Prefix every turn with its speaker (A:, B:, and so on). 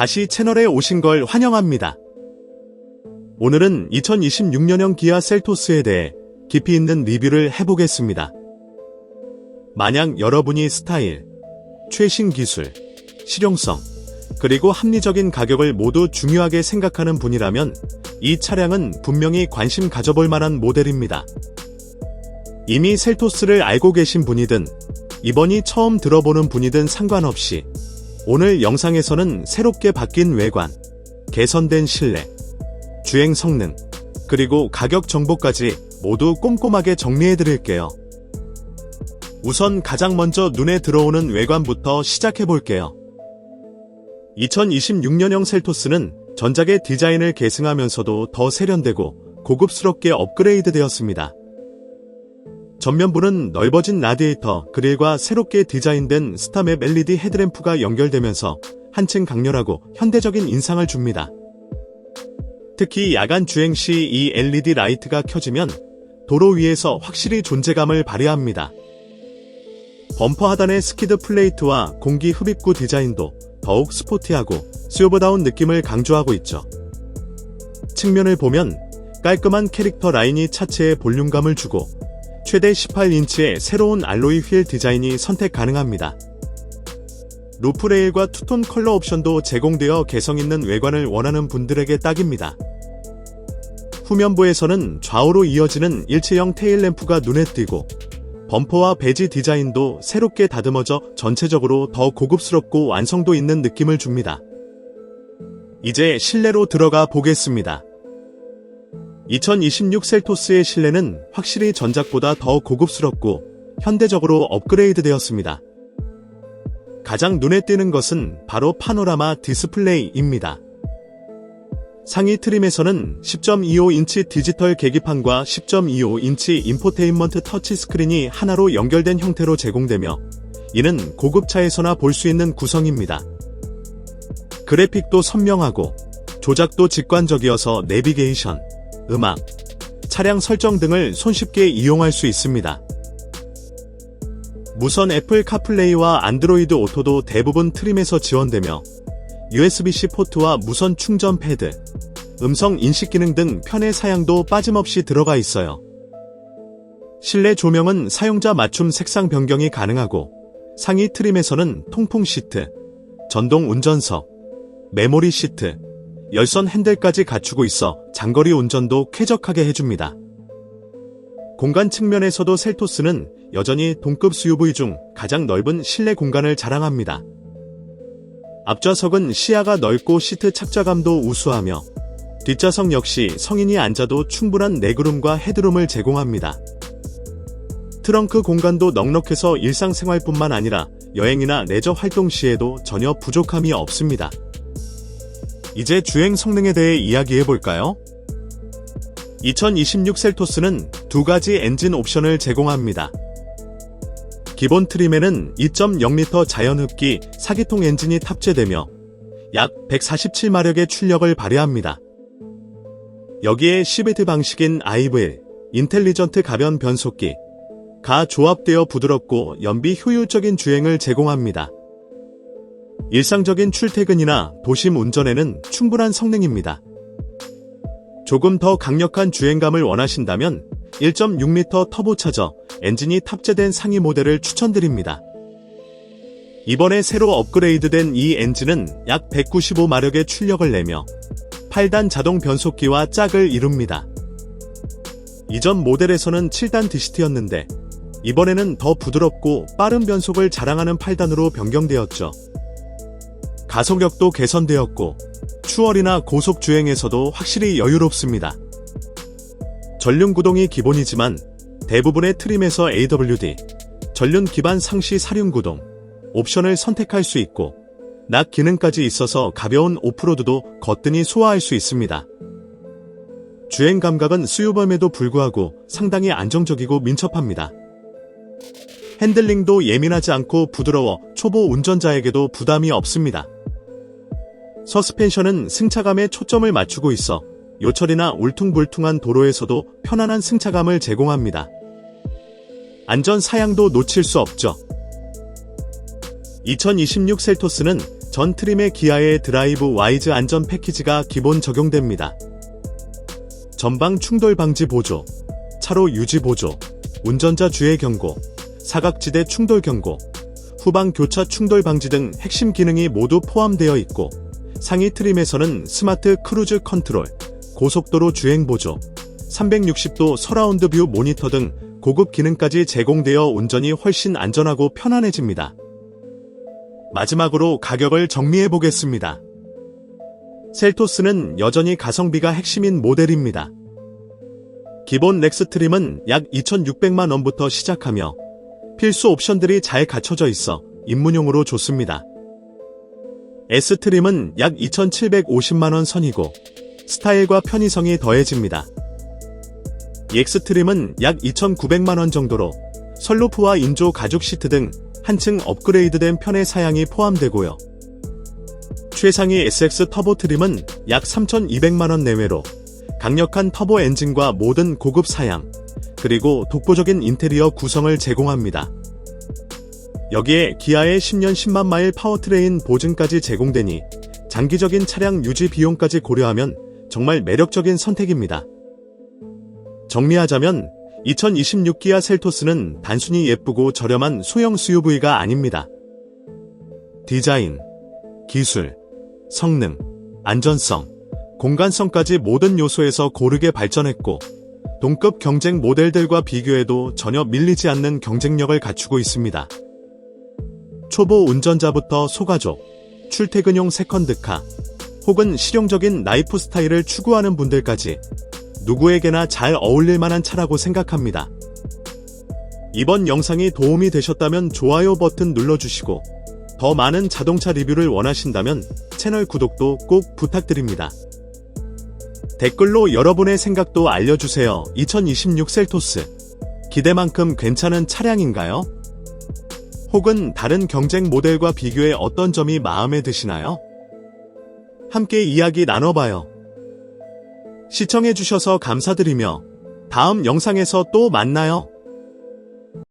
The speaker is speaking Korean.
A: 다시 채널에 오신 걸 환영합니다. 오늘은 2026년형 기아 셀토스에 대해 깊이 있는 리뷰를 해보겠습니다. 만약 여러분이 스타일, 최신 기술, 실용성, 그리고 합리적인 가격을 모두 중요하게 생각하는 분이라면 이 차량은 분명히 관심 가져볼 만한 모델입니다. 이미 셀토스를 알고 계신 분이든 이번이 처음 들어보는 분이든 상관없이 오늘 영상에서는 새롭게 바뀐 외관, 개선된 실내, 주행 성능, 그리고 가격 정보까지 모두 꼼꼼하게 정리해 드릴게요. 우선 가장 먼저 눈에 들어오는 외관부터 시작해 볼게요. 2026년형 셀토스는 전작의 디자인을 계승하면서도 더 세련되고 고급스럽게 업그레이드 되었습니다. 전면부는 넓어진 라디에이터 그릴과 새롭게 디자인된 스타맵 LED 헤드램프가 연결되면서 한층 강렬하고 현대적인 인상을 줍니다. 특히 야간 주행 시 이 LED 라이트가 켜지면 도로 위에서 확실히 존재감을 발휘합니다. 범퍼 하단의 스키드 플레이트와 공기 흡입구 디자인도 더욱 스포티하고 스요버다운 느낌을 강조하고 있죠. 측면을 보면 깔끔한 캐릭터 라인이 차체에 볼륨감을 주고 최대 18인치의 새로운 알로이 휠 디자인이 선택 가능합니다. 루프레일과 투톤 컬러 옵션도 제공되어 개성 있는 외관을 원하는 분들에게 딱입니다. 후면부에서는 좌우로 이어지는 일체형 테일램프가 눈에 띄고 범퍼와 배지 디자인도 새롭게 다듬어져 전체적으로 더 고급스럽고 완성도 있는 느낌을 줍니다. 이제 실내로 들어가 보겠습니다. 2026 셀토스의 실내는 확실히 전작보다 더 고급스럽고 현대적으로 업그레이드 되었습니다. 가장 눈에 띄는 것은 바로 파노라마 디스플레이입니다. 상위 트림에서는 10.25인치 디지털 계기판과 10.25인치 인포테인먼트 터치 스크린이 하나로 연결된 형태로 제공되며 이는 고급차에서나 볼 수 있는 구성입니다. 그래픽도 선명하고 조작도 직관적이어서 내비게이션, 음악, 차량 설정 등을 손쉽게 이용할 수 있습니다. 무선 애플 카플레이와 안드로이드 오토도 대부분 트림에서 지원되며 USB-C 포트와 무선 충전 패드, 음성 인식 기능 등 편의 사양도 빠짐없이 들어가 있어요. 실내 조명은 사용자 맞춤 색상 변경이 가능하고 상위 트림에서는 통풍 시트, 전동 운전석, 메모리 시트, 열선 핸들까지 갖추고 있어 장거리 운전도 쾌적하게 해줍니다. 공간 측면에서도 셀토스는 여전히 동급 SUV 중 가장 넓은 실내 공간을 자랑합니다. 앞좌석은 시야가 넓고 시트 착좌감도 우수하며 뒷좌석 역시 성인이 앉아도 충분한 레그룸과 헤드룸을 제공합니다. 트렁크 공간도 넉넉해서 일상생활뿐만 아니라 여행이나 레저 활동 시에도 전혀 부족함이 없습니다. 이제 주행 성능에 대해 이야기해 볼까요? 2026 셀토스는 두 가지 엔진 옵션을 제공합니다. 기본 트림에는 2.0L 자연흡기 4기통 엔진이 탑재되며 약 147마력의 출력을 발휘합니다. 여기에 시베트 방식인 IVL, 인텔리전트 가변 변속기, 가 조합되어 부드럽고 연비 효율적인 주행을 제공합니다. 일상적인 출퇴근이나 도심 운전에는 충분한 성능입니다. 조금 더 강력한 주행감을 원하신다면 1.6L 터보차저 엔진이 탑재된 상위 모델을 추천드립니다. 이번에 새로 업그레이드된 이 엔진은 약 195마력의 출력을 내며 8단 자동 변속기와 짝을 이룹니다. 이전 모델에서는 7단 DCT였는데 이번에는 더 부드럽고 빠른 변속을 자랑하는 8단으로 변경되었죠. 가속력도 개선되었고 추월이나 고속 주행에서도 확실히 여유롭습니다. 전륜 구동이 기본이지만 대부분의 트림에서 AWD, 전륜 기반 상시 사륜 구동, 옵션을 선택할 수 있고 낙 기능까지 있어서 가벼운 오프로드도 거뜬히 소화할 수 있습니다. 주행 감각은 수요범에도 불구하고 상당히 안정적이고 민첩합니다. 핸들링도 예민하지 않고 부드러워 초보 운전자에게도 부담이 없습니다. 서스펜션은 승차감에 초점을 맞추고 있어 요철이나 울퉁불퉁한 도로에서도 편안한 승차감을 제공합니다. 안전 사양도 놓칠 수 없죠. 2026 셀토스는 전 트림의 기아의 드라이브 와이즈 안전 패키지가 기본 적용됩니다. 전방 충돌 방지 보조, 차로 유지 보조, 운전자 주의 경고, 사각지대 충돌 경고, 후방 교차 충돌 방지 등 핵심 기능이 모두 포함되어 있고 상위 트림에서는 스마트 크루즈 컨트롤, 고속도로 주행 보조, 360도 서라운드 뷰 모니터 등 고급 기능까지 제공되어 운전이 훨씬 안전하고 편안해집니다. 마지막으로 가격을 정리해 보겠습니다. 셀토스는 여전히 가성비가 핵심인 모델입니다. 기본 렉스 트림은 약 2,600만 원부터 시작하며 필수 옵션들이 잘 갖춰져 있어 입문용으로 좋습니다. S 트림은 약 2,750만 원 선이고 스타일과 편의성이 더해집니다. EX 트림은 약 2,900만 원 정도로 선루프와 인조 가죽 시트 등 한층 업그레이드된 편의 사양이 포함되고요. 최상위 SX 터보 트림은 약 3,200만 원 내외로 강력한 터보 엔진과 모든 고급 사양, 그리고 독보적인 인테리어 구성을 제공합니다. 여기에 기아의 10년 10만 마일 파워트레인 보증까지 제공되니 장기적인 차량 유지 비용까지 고려하면 정말 매력적인 선택입니다. 정리하자면 2026 기아 셀토스는 단순히 예쁘고 저렴한 소형 SUV가 아닙니다. 디자인, 기술, 성능, 안전성, 공간성까지 모든 요소에서 고르게 발전했고 동급 경쟁 모델들과 비교해도 전혀 밀리지 않는 경쟁력을 갖추고 있습니다. 초보 운전자부터 소가족, 출퇴근용 세컨드카, 혹은 실용적인 라이프 스타일을 추구하는 분들까지 누구에게나 잘 어울릴 만한 차라고 생각합니다. 이번 영상이 도움이 되셨다면 좋아요 버튼 눌러주시고 더 많은 자동차 리뷰를 원하신다면 채널 구독도 꼭 부탁드립니다. 댓글로 여러분의 생각도 알려주세요. 2026 셀토스. 기대만큼 괜찮은 차량인가요? 혹은 다른 경쟁 모델과 비교해 어떤 점이 마음에 드시나요? 함께 이야기 나눠봐요. 시청해주셔서 감사드리며 다음 영상에서 또 만나요.